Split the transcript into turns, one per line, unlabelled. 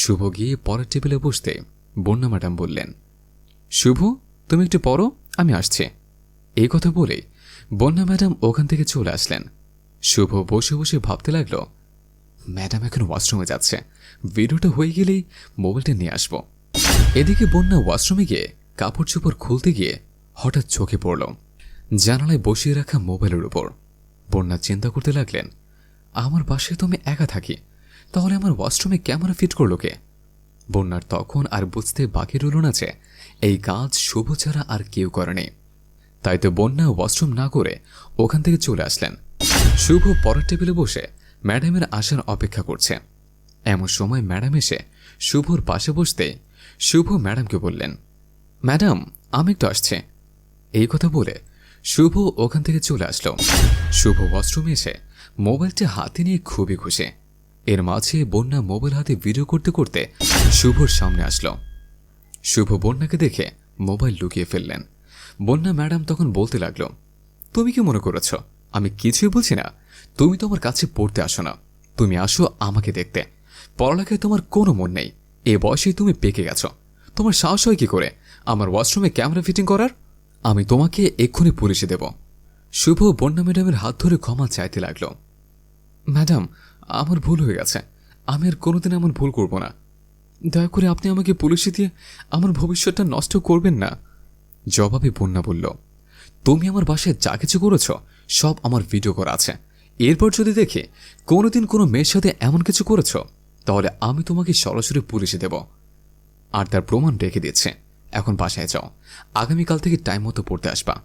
শুভ গিয়ে পরের টেবিলে বসতে বন্যা ম্যাডাম বললেন, শুভ, তুমি একটু পড়ো, আমি আসছি। এই কথা বলে বন্যা ম্যাডাম ওখান থেকে চলে আসলেন। শুভ বসে বসে ভাবতে লাগল, ম্যাডাম এখন ওয়াশরুমে যাচ্ছে, ভিডিওটা হয়ে গেলেই মোবাইলটা নিয়ে আসব। এদিকে বন্যা ওয়াশরুমে গিয়ে কাপড় চোপড় খুলতে গিয়ে হঠাৎ চোখে পড়ল, জানালায় বসিয়ে রাখা মোবাইলের উপর। বন্যা চিন্তা করতে লাগলেন, আমার বাসায় তো আমি একা থাকি তাহলে আমার ওয়াশরুমে ক্যামেরা ফিট করল কে? বন্যার তখন আর বুঝতে বাকি রইল না যে, এই কাজ শুভ ছাড়া আর কেউ করেনি তাই তো বন্যা ওয়াশরুম না করে ওখান থেকে চলে আসলেন। শুভ পরের টেবিলে বসে ম্যাডামের আসার অপেক্ষা করছে। এমন সময় ম্যাডাম এসে শুভর পাশে বসতে শুভ ম্যাডামকে বললেন ম্যাডাম আমি একটু আসছে। এই কথা বলে শুভ ওখান থেকে চলে আসলো। শুভ ওয়াশরুমে এসে মোবাইলটা হাতে নিয়ে খুবই খুশি। এর মাঝে বন্যা মোবাইল হাতে ভিডিও করতে করতে শুভর সামনে আসলো। শুভ বন্যাকে দেখে মোবাইল লুকিয়ে ফেললেন। বন্যা ম্যাডাম তখন বলতে লাগল, তুমি কি মনে করেছ? আমি কিছুই বলছি না। তুমি তো আমার কাছে পড়তে আসো না। তুমি আসো আমাকে দেখতে। পড়ালেখায় তোমার কোনো মন নেই। এ বয়সেই তুমি পেকে গেছো। তোমার সাহস হয় কি করে? আমার ওয়াশরুমে ক্যামেরা ফিটিং করার? আমি তোমাকে এক্ষুনি পুলিশে দেব। শুভ বন্যা ম্যাডামের হাত ধরে ক্ষমা চাইতে লাগল, ম্যাডাম আমার ভুল হয়ে গেছে। আমি আর কোনোদিন এমন ভুল করব না। দয়া করে আপনি আমাকে পুলিশে দিয়ে আমার ভবিষ্যৎটা নষ্ট করবেন না। জবাবে বন্যা বলল, তুমি আমার বাসায় যা কিছু করেছ, সব আমার ভিডিও করা আছে। এরপর যদি দেখে কোনোদিন কোনো মেয়ের সাথে এমন কিছু করেছ, তাহলে আমি তোমাকে সরাসরি পুলিশে দেব। আর তার প্রমাণ রেখে দিচ্ছে। এখন বাসায় যাও। আগামীকাল থেকে টাইম মতো পড়তে আসবা।